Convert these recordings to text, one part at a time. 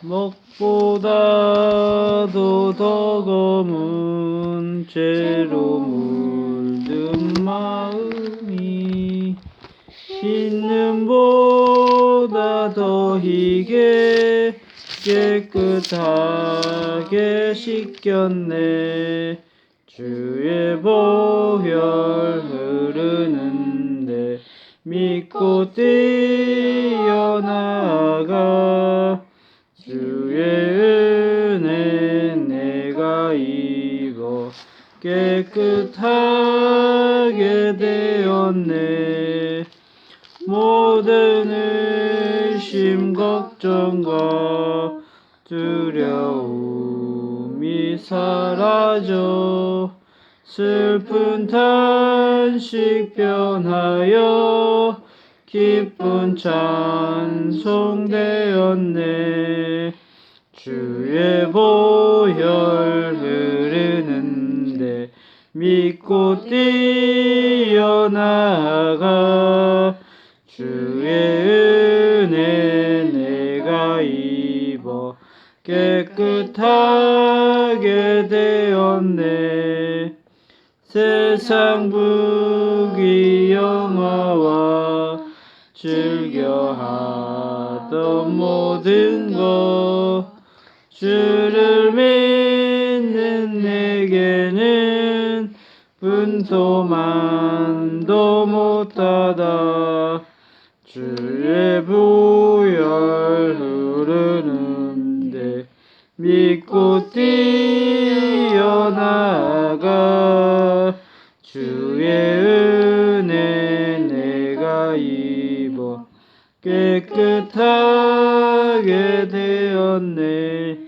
먹보다도 더 검은 죄로 물든 마음이 씻는 보다 더 희게 깨끗하게 씻겼네. 주의 보혈 흐르는데 믿고 뛰어나가 주의 은혜 내가 입어 깨끗하게 되었네. 모든 의심 걱정과 두려움이 사라져 슬픈 탄식 변하여 기쁜 찬송 되었네. 주의 보혈 흐르는데 믿고 뛰어나가. 주의 은혜 내가 입어 깨끗하게 되었네. 세상 부귀 영화와 즐겨 하던 모든 것 주를 믿는 내게는 분토만도 못하다. 주의 부열 흐르는데 믿고 뛰 되었네.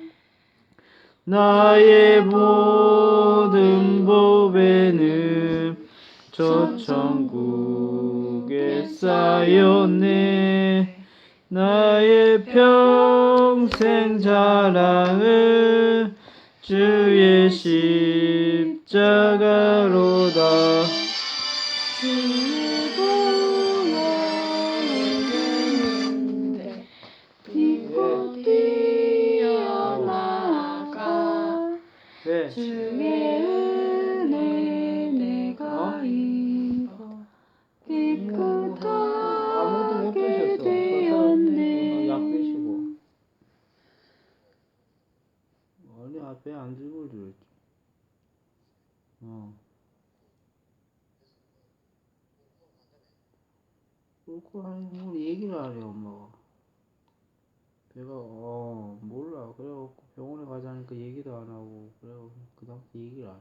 나의 모든 법에는 저 천국에 쌓였네. 나의 평생 자랑은 주의 십자가로다 아니 뭘 얘기를 안해 엄마가. 배가 어 몰라 그래갖고 병원에 가자니까 얘기도 안 하고 그래갖고 그 다음 얘기를 안 해.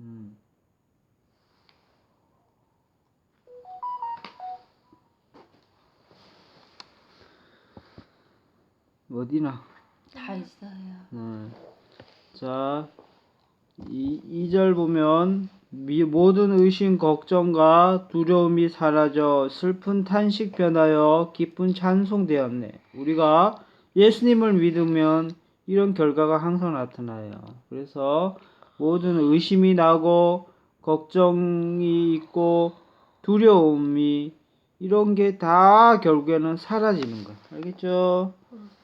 음. 어디나? 다 있어요 네. 자, 이, 2절 보면, 미, 모든 의심, 걱정과 두려움이 사라져 슬픈 탄식 변하여 기쁜 찬송되었네. 우리가 예수님을 믿으면 이런 결과가 항상 나타나요. 그래서 모든 의심이 나고, 걱정이 있고, 두려움이 이런 게 다 결국에는 사라지는 거야. 알겠죠?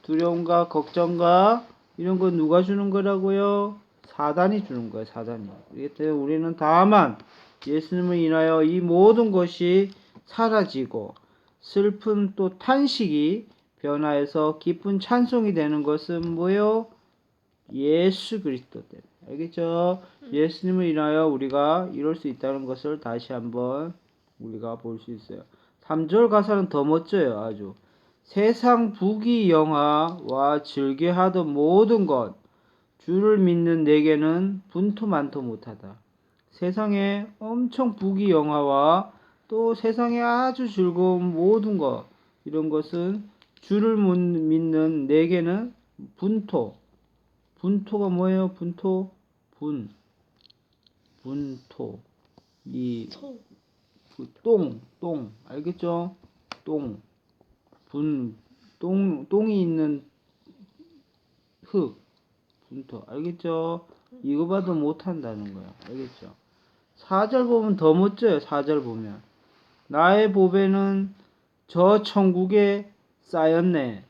두려움과 걱정과 이런 거 누가 주는 거라고요? 사단이 주는 거예요, 사단이. 그렇기 때문에 우리는 다만 예수님을 인하여 이 모든 것이 사라지고 슬픈 또 탄식이 변화해서 기쁜 찬송이 되는 것은 뭐요? 예수 그리스도 때문에. 알겠죠? 예수님을 인하여 우리가 이룰 수 있다는 것을 다시 한번 우리가 볼 수 있어요. 3절 가사는 더 멋져요, 아주. 세상 부귀 영화와 즐겨하던 모든 것 주를 믿는 내게는 분토 많도 못하다. 세상에 엄청 부귀 영화와 또 세상에 아주 즐거운 모든 것 이런 것은 주를 못 믿는 내게는 분토. 분토가 뭐예요? 분토? 분. 분토. 이그 똥, 똥, 알겠죠? 똥, 분, 똥, 똥이 있는 흙, 분토, 알겠죠? 이거 봐도 못한다는 거야, 알겠죠? 4절 보면 더 멋져요, 4절 보면. 나의 보배는 저 천국에 쌓였네.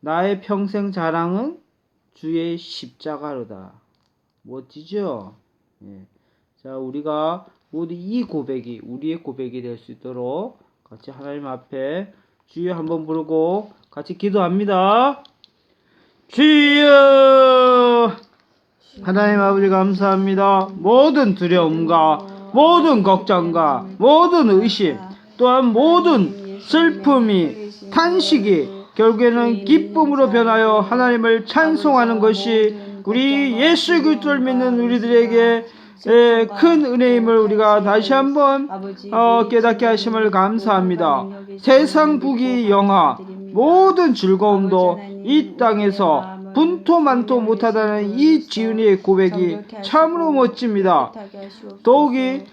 나의 평생 자랑은 주의 십자가로다. 멋지죠? 예. 자, 우리가 모두 이 고백이 우리의 고백이 될 수 있도록 같이 하나님 앞에 주여 한번 부르고 같이 기도합니다. 주여! 하나님 아버지 감사합니다. 모든 두려움과 모든 걱정과 모든 의심 또한 모든 슬픔이 탄식이 결국에는 기쁨으로 변하여 하나님을 찬송하는 것이 우리 예수 그리스도를 믿는 우리들에게 에, 큰 은혜임을 우리가 다시 한번 어, 깨닫게 하심을 감사합니다. 세상 부귀 영화 모든 즐거움도 이 땅에서 분토만토 못하다는 이 지은이의 고백이 참으로 멋집니다. 더욱이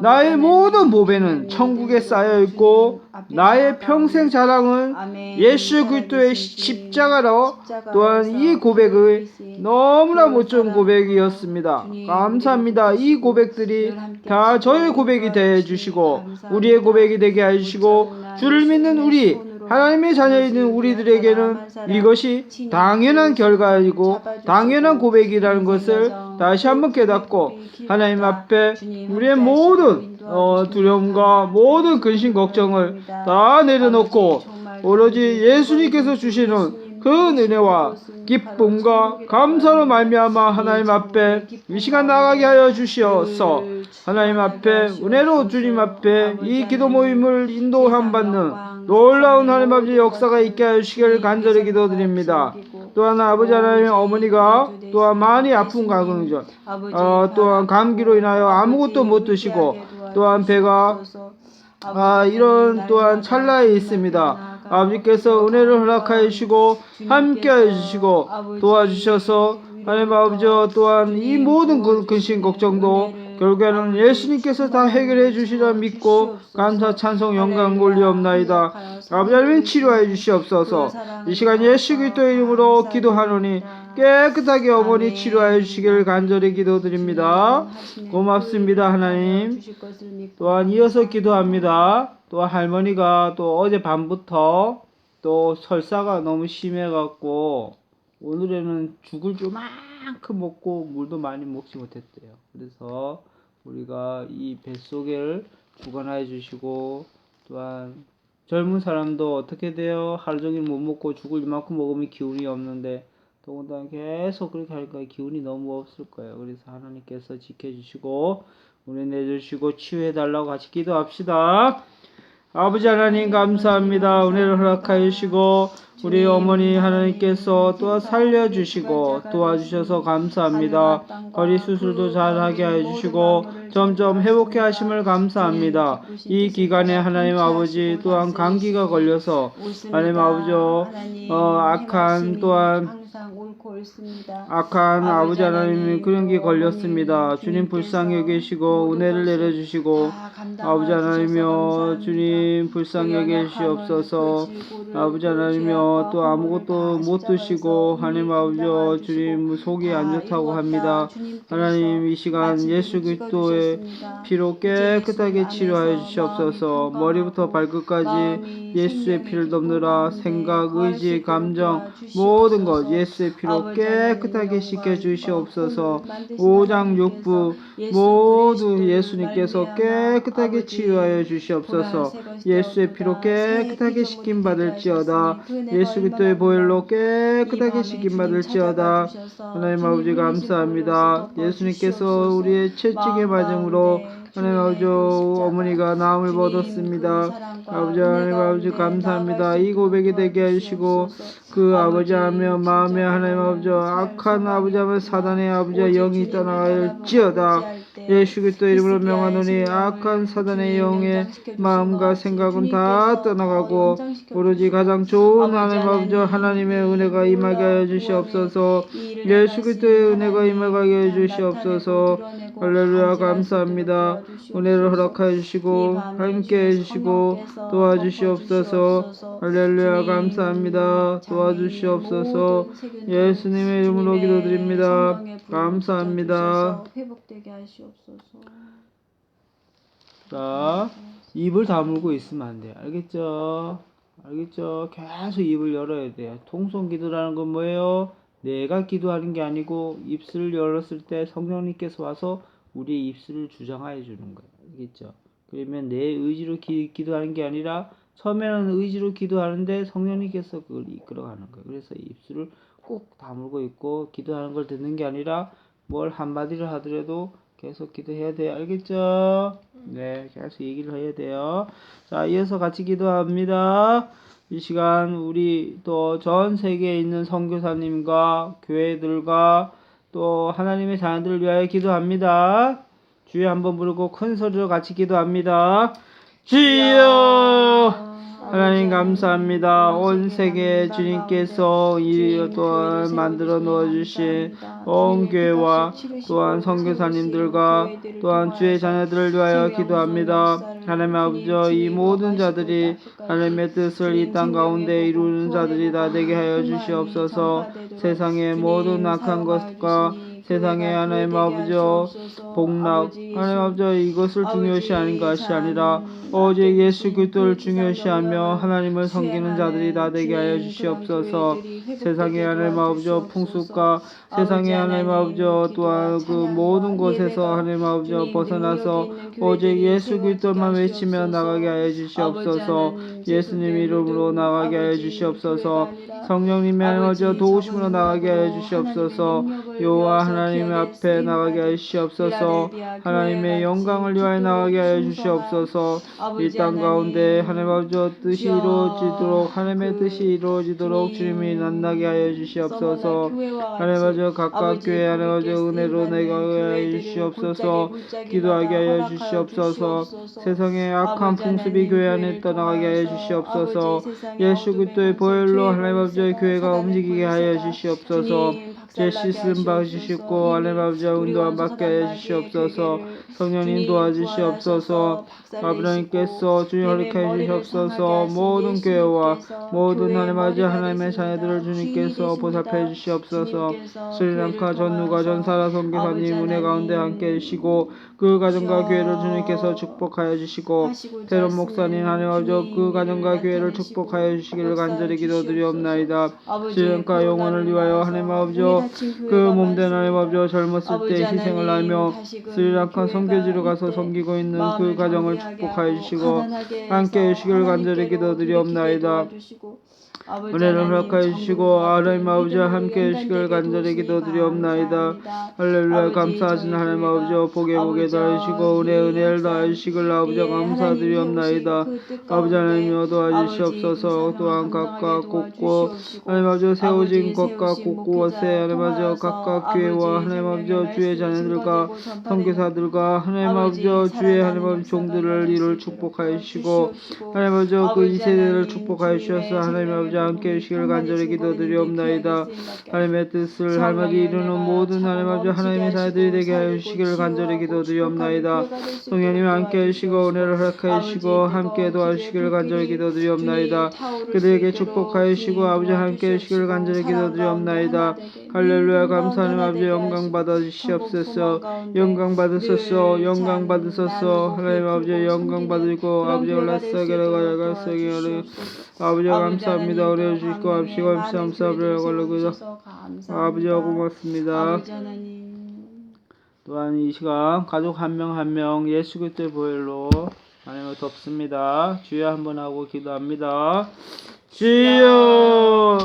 나의 모든 보배는 천국에 쌓여 있고 나의 평생 자랑은 예수 그리스도의 십자가로 또한 이 고백의 너무나 멋진 고백이었습니다. 감사합니다. 이 고백들이 다 저의 고백이 되어 주시고 우리의 고백이 되게 해 주시고 주를 믿는 우리 하나님의 자녀이는 우리들에게는 이것이 당연한 결과이고 당연한 고백이라는 것을 다시 한번 깨닫고 하나님 앞에 우리의 모든 어, 두려움과 모든 근심 걱정을 다 내려놓고 오로지 예수님께서 주시는 그 은혜와 기쁨과 감사로 말미암아 하나님 앞에 이 시간 나가게 하여 주시어서 하나님 앞에 은혜로 주님 앞에 이 기도 모임을 인도함 받는 놀라운 하나님 아버지 역사가 있게 하여 주시기를 간절히 기도드립니다. 또한 아버지 하나님 어머니가 또한 많이 아픈 가정이죠. 어, 또한 감기로 인하여 아무것도 못 드시고 또한 배가 아, 이런 또한 찰나에 있습니다. 아버지께서 은혜를 허락하여 주시고 함께 하여 주시고 도와주셔서 하나님 아버지 또한 이 모든 그 근심 걱정도 결국에는 예수님께서 다 해결해 주시라 믿고 감사 찬송 영광 올리옵나이다. 아버지 하나님 치료하여 주시옵소서. 이 시간 예수 그리스도의 이름으로 기도하노니 깨끗하게 어머니 치료하여 주시기를 간절히 기도드립니다. 고맙습니다 하나님. 또한 이어서 기도합니다. 또 할머니가 또 어제 밤부터 또 설사가 너무 심해갖고 오늘에는 죽을 줄만 큼 먹고 물도 많이 먹지 못했대요. 그래서 우리가 이 뱃속을 주관하여 주시고 또한 젊은 사람도 어떻게 돼요? 하루 종일 못 먹고 죽을 만큼 먹으면 기운이 없는데 더군다나 계속 그렇게 하니까 기운이 너무 없을 거예요. 그래서 하나님께서 지켜주시고 은혜 내주시고 치유해 달라고 같이 기도합시다. 아버지 하나님 감사합니다. 은혜를 허락하여 주시고 우리 어머니 하나님께서 또 살려주시고 도와주셔서 감사합니다. 거리 수술도 잘하게 해주시고 점점 회복해 하심을 감사합니다. 이 기간에 하나님 아버지 또한 감기가 걸려서 하나님 아버지 어, 악한 또한 악한 아버지 하나님 그런 게 걸렸습니다. 주님 불쌍히 여기시고 은혜를 내려주시고 아버지 하나님이여 주님 불쌍히 여기시옵소서. 아버지 하나님이여 또 아무것도 못 드시고 하나님 아버지여 주님 속이 안 좋다고 합니다. 하나님 이 시간 예수 그리스도의 피로 깨끗하게 치료하여 주시옵소서. 머리부터 발끝까지 예수의 피를 덮느라 생각, 의지, 감정 모든 것 예수의 피로 깨끗하게 씻겨 주시옵소서. 오장 육부 모두 예수님께서 깨끗하게 치유하여 주시옵소서. 예수의 피로 깨끗하게 씻김 받을지어다. 예수 그리스도의 보혈로 깨끗하게 씻김 받을지어다. 하나님 아버지 감사합니다. 예수님께서 우리의 채찍에 맞음으로 하나님 아버지 어머니가 나음을 얻었습니다. 아버지 하나님 아버지 감사합니다. 이 고백이 되게 해주시고 그 아버지 하며 마음에 하나님 아버지 악한 아버지 하며 사단의 아버지 영이 떠나갈지어다. 예수 그리스도 이름으로 명하노니 악한 사단의 영의 마음과 생각은 다 떠나가고 오로지 가장 좋은 하나님 아버지 하나님의 은혜가 임하게 하여 주시옵소서. 예수 그리스도의 은혜가 임하게 하여 주시옵소서. 할렐루야 감사합니다 은혜를 허락하여 주시고 함께 해주시고 도와주시옵소서 할렐루야 감사합니다 도와주시옵소서 예수님의 이름으로 기도드립니다 감사합니다 회복되게 하시옵소서. 자 입을 다물고 있으면 안 돼요. 알겠죠? 알겠죠? 계속 입을 열어야 돼요. 통성 기도라는 건 뭐예요? 내가 기도하는 게 아니고 입술을 열었을 때 성령님께서 와서 우리의 입술을 주장하여 주는 거예요. 알겠죠? 그러면 내 의지로 기, 기도하는 게 아니라 처음에는 의지로 기도하는데 성령님께서 그걸 이끌어가는 거예요. 그래서 입술을 꼭 다물고 있고 기도하는 걸 듣는 게 아니라 뭘 한마디를 하더라도 계속 기도해야 돼요. 알겠죠? 네, 계속 얘기를 해야 돼요. 자, 이어서 같이 기도합니다. 이 시간 우리 또 전 세계에 있는 선교사님과 교회들과 또 하나님의 자녀들을 위하여 기도합니다. 주여 한번 부르고 큰 소리로 같이 기도합니다. 주여! 하나님 감사합니다. 온 세계 주님께서 이 또한 만들어 놓아 주신 온 교회와 또한 선교사님들과 또한 주의 자녀들을 위하여 기도합니다. 하나님 아버지 이 모든 자들이 하나님의 뜻을 이 땅 가운데 이루는 자들이 다 되게 하여 주시옵소서. 세상의 모든 악한 것과 세상의 하나님 아버지 복락 하나님 아버지 이것을 중요시 하는 것이 아니라 오직 예수 그리스도를 중요시하며 하나님을 섬기는 자들이 다 되게 하여 주시옵소서. 세상의 하나님 아버지 풍습과 세상의 하나님 아버지 또한 그 모든 곳에서 하나님 아버지 벗어나서 오직 예수 그리스도만 외치며 나가게 하여 주시옵소서. 예수님 이름으로 나가게 하여 주시옵소서. 성령님의 하나님 아버지 도우심으로 나가게 하여 주시옵소서. 여호와 하나님 앞에 나가게 하여 주시옵소서. 하나님의 영광을 위하여 나가게 하여 주시옵소서. 이 땅 가운데 하나님 아버지 뜻이 이루어지도록 하나님의 뜻이 이루어지도록 주님이 만나게 하여 주시옵소서. 하나님 아버지 각각 교회 하나님 아버지 은혜로 내가게 하여 주시옵소서. 기도하게 하여 주시옵소서. 세상의 악한 풍습이 교회 안에 떠나가게 하여 주시옵소서. 예수 그리스도의 보혈로 하나님 아버지 교회가 움직이게 하여 주시옵소서. 제 씻음 받으시고 하나님 아버지 운동함 받게 하여 주시옵소서. 성령님 도와주시옵소서. 아버지께서 주님 허락해 주시옵소서. 모든 교회와 모든 하나님 아버지 하나님의 자녀들을 주님께서 보살펴 주시옵소서. 스리랑카 전누가 전사라 선교사님 은혜 가운데 함께 해주시고 그 가정과 교회를 주님께서 축복하여 주시고 대론 목사님 하나님 아버지 그 가정과 교회를 축복하여 주시기를 간절히 기도드리옵나이다. 스리랑카 영혼을 위하여 하나님 아버지 그 몸된 하나님 아버지 젊었을 때 희생을 하며 스리랑카 선교지로 가서 섬기고 있는 그 가정을 축복하여 주시고 함께 해주시기를 간절히 기도드리옵나이다. 은혜를 허락하여 주시고 하나님 아버지와 함께 해주시기를 간절히 기도드리옵나이다. 할렐루야 감사하신 하나님 아버지 복에 복에 더하시고 은혜 은혜를 더하시기를 아버지 감사드리옵나이다. 아버지 하나님여 도와주시옵소서 또한 각각 곳곳 하나님 아버지 세워진 것과 곳곳에 하나님 아버지 각각 교회와 하나님 아버지 주의 자녀들과 선교사들과 하나님 아버지 주의 하나님 아버지 종들을 이를 축복하여 주시고 하나님 아버지 그 이 세대를 축복하여 주셔서 하나님 아버지 함께 해주시기를 간절히 기도드리옵나이다. 하나님의 뜻을 할마디 이루는 모든 하나님 아버지 하나님의 자녀들이 되게 하여 주시기를 간절히 기도드리옵나이다. 성령님 함께 해주시고 은혜를 허락하여 주시고 함께 도와주시기를 간절히 기도드리옵나이다. 그들에게 축복하여 주시고 아버지 함께 해주시기를 간절히 기도드리옵나이다. 할렐루야 감사하는 아버지 영광 받아 주시옵소서 영광 받으소서 영광 받으소서 하나님 아버지 영광 받으시고 아버지 올라서게로 가라가서게로 아버지 감사합니다 어려 주시고 아버지 감사합니다. 걸로그다. 아버지 고맙습니다. 아버지 하나님. 또한 이 시간 가족 한 명 한 명 예수 그리스도의 보혈로 하나님을 덮습니다. 주여 한 번 하고 기도합니다. 주여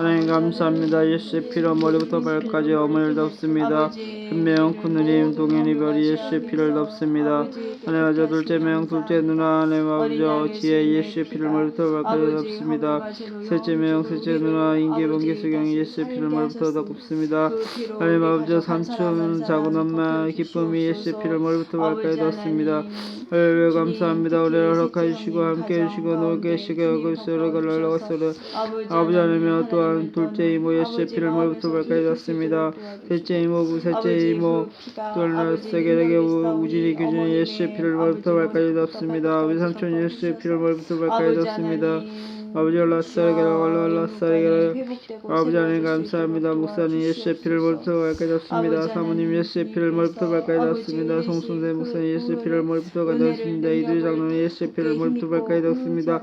하나님 감사합니다. 예수의 피로 머리부터 발까지 어머니를 덮습니다. 한명 큰누님 동현이 별이 예수의 피를 덮습니다. 하나님 아버지 둘째 명 둘째 누나 하나님 아버지 지혜 예수의 피를 머리부터 발까지 덮습니다. 셋째 명 셋째 누나 인계 번개 수경이 예수의 피를 머리부터 덮습니다. 하나님 아버지 삼촌 작은 엄마 기쁨이 예수의 피를 머리부터 발까지 덮습니다. 할렐루야 감사합니다. 우리를 허락하여 주시고 함께 해주시고 놀게 해주시고 여기서로 갈라고 서로 아버지 하나님 또한 낳았다. 둘째 이모 요셉피를 머리부터 발까지 낳습니다. 셋째 이모 부 셋째 이모 둘날 세겔에게 우진이 교진이 요셉피를 머리부터 발까지 낳습니다. 외삼촌 요셉피를 머리부터 발까지 낳습니다. 아버지 올라사에게 올라사에게 아버지 하나님 감사합니다. 목사님 예수피를 머리부터 발까지 났습니다. 사모님 예수피를 머리부터 발까지 났습니다. 송순대 목사님 예수피를 머리부터 발까지 났습니다. 이들 장로님 예수피를 머리부터 발까지 났습니다.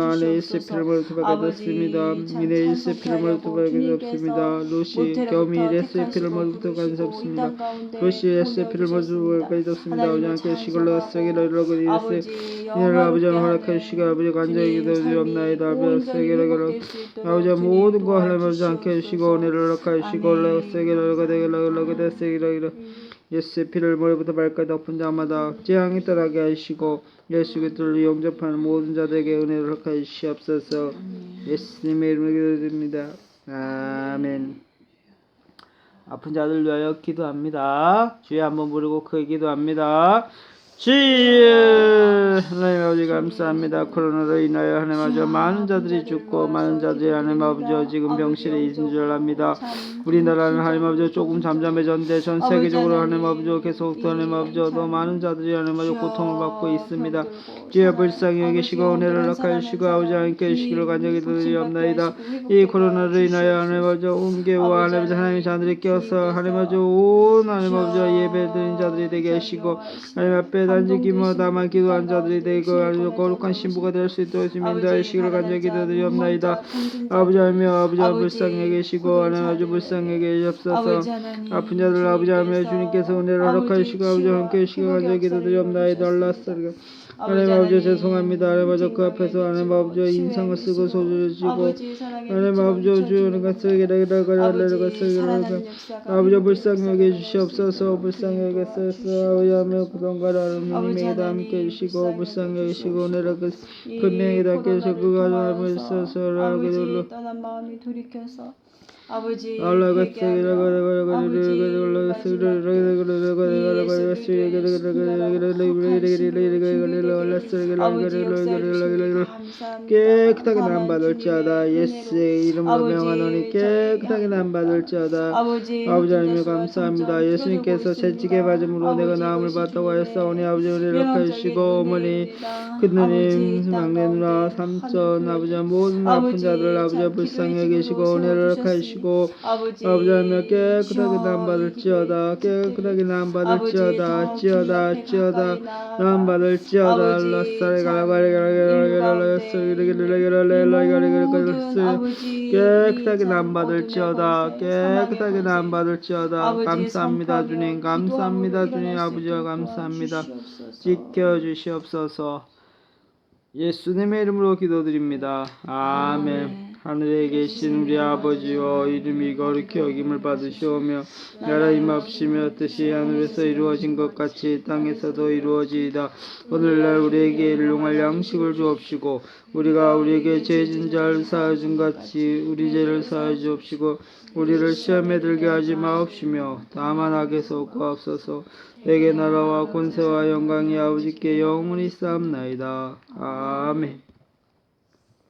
안에 있을 피를 모두 받았습니다. 이내 있을 피를 모두 받았습니다. 루시 겸이 레스 피를 모두 받았습니다. 루시 레스 피를 모두 받았습니다. 우리 함께 시골로 쓰기로 이러고 이레스 이를 아버지 허락해 주시고 아버지 간절히 기도드리 없나이다. 아버지 쓰기로 걸어 아버지 모든 거 하나님 아버지 함께 주시고 은혜를 허락해 주시고 올라 쓰기로 걸어 되기로 걸어 되기로 걸어 예수의 피를 머리부터 발까지 덮은 자마다 재앙이 떠나게 하시고 예수 그리스도를 영접하는 모든 자들에게 은혜를 허락하여 주시옵소서 예수님의 이름으로 기도드립니다. 아멘 아픈 자들 위하여 기도합니다. 주의 한번 부르고 크게 기도합니다. 시예 하나님 아버지 감사합니다. 코로나로 인하여 하나님 아버지 많은 자들이 죽고 많은 자들이 하나님 아버지 지금 병실에 있는 줄 압니다. 우리나라는 하나님 아버지 조금 잠잠해졌는데 전 세계적으로 하나님 아버지 계속 더 하나님 아버지 더 많은 자들이 하나님 아버지 고통을 받고 있습니다. 주여 불쌍히 여기시고 은혜를 낙하시고 아버지 하나님께 시기를 간절히 드리옵나이다. 이 코로나로 인하여 하나님 아버지 온 개와 하나님 아버지 하나님 자들이 깨어서 하나님 아버지 온 하나님 아버지 예배 드린 자들이 되게 하시고 하나님 앞에 달리기며 다만 기도한 자들이 되고 거룩한 신부가 될 수 있도록 주민들 시기를 간절히 기도드리옵나이다. 아버지 하며 아버지 불쌍히 계시고 하나님 아주 불쌍히 계시옵소서. 아픈 자들 아버지 하며 주님께서 은혜를 허락하시고 아버지 함께 시기를 간절히 기도드리옵나이다. 알라스 하나님 아버지 죄송합니다. 하나님 아버지 그 앞에서 하나님 아버지 인상을 쓰고 소주를 쥐고 하나님 아버지 주는 것을 기다리다가 하나님 것을 아버지 불쌍히 여겨주시옵소서. 불쌍히 여겨주소서. 아버지 하며 구동과 하나님에게 다 함께 해주시고 불쌍히 여기시고 오늘 그 금명이 닿게 해주시고 그가 하나님 아버지 서서 하나님 아버지 떠난 마음이 돌이켜서 아버지 아버지 깨끗하게 남받을지어다 예수의 이름으로 명하노니 깨끗하게 남받을지어다 아버지 하나님 감사합니다 예수님께서 채찍에 맞음으로 내가 나음을 받다고 하였사오니 아버지 우리를 가시고 어머니 큰누님 막내 누나 삼촌 아버지 모든 아픈 자들 아버지 불쌍히 계시고 은혜를 가시고 하시고 아버지 하며 깨끗하게 남받을지어다 깨끗하게 남받을지어다 지어다 지어다 남받을지어다 깨끗하게 남받을지어다 깨끗하게 남받을지어다 감사합니다 주님 감사합니다 주님 아버지와 감사합니다 지켜주시옵소서 예수님의 이름으로 기도드립니다. 아멘. 아멘. 하늘에 계신 우리 아버지여 이름이 거룩히 여김을 받으시오며 나라 임합시며 뜻이 하늘에서 이루어진 것 같이 땅에서도 이루어지이다. 오늘날 우리에게 일용할 양식을 주옵시고 우리가 우리에게 죄진 자를 사하여 준 같이 우리 죄를 사하여 주옵시고 우리를 시험에 들게 하지 마옵시며 다만 악에서 구하옵소서. 내게 나라와 권세와 영광이 아버지께 영원히 쌓옵나이다. 아멘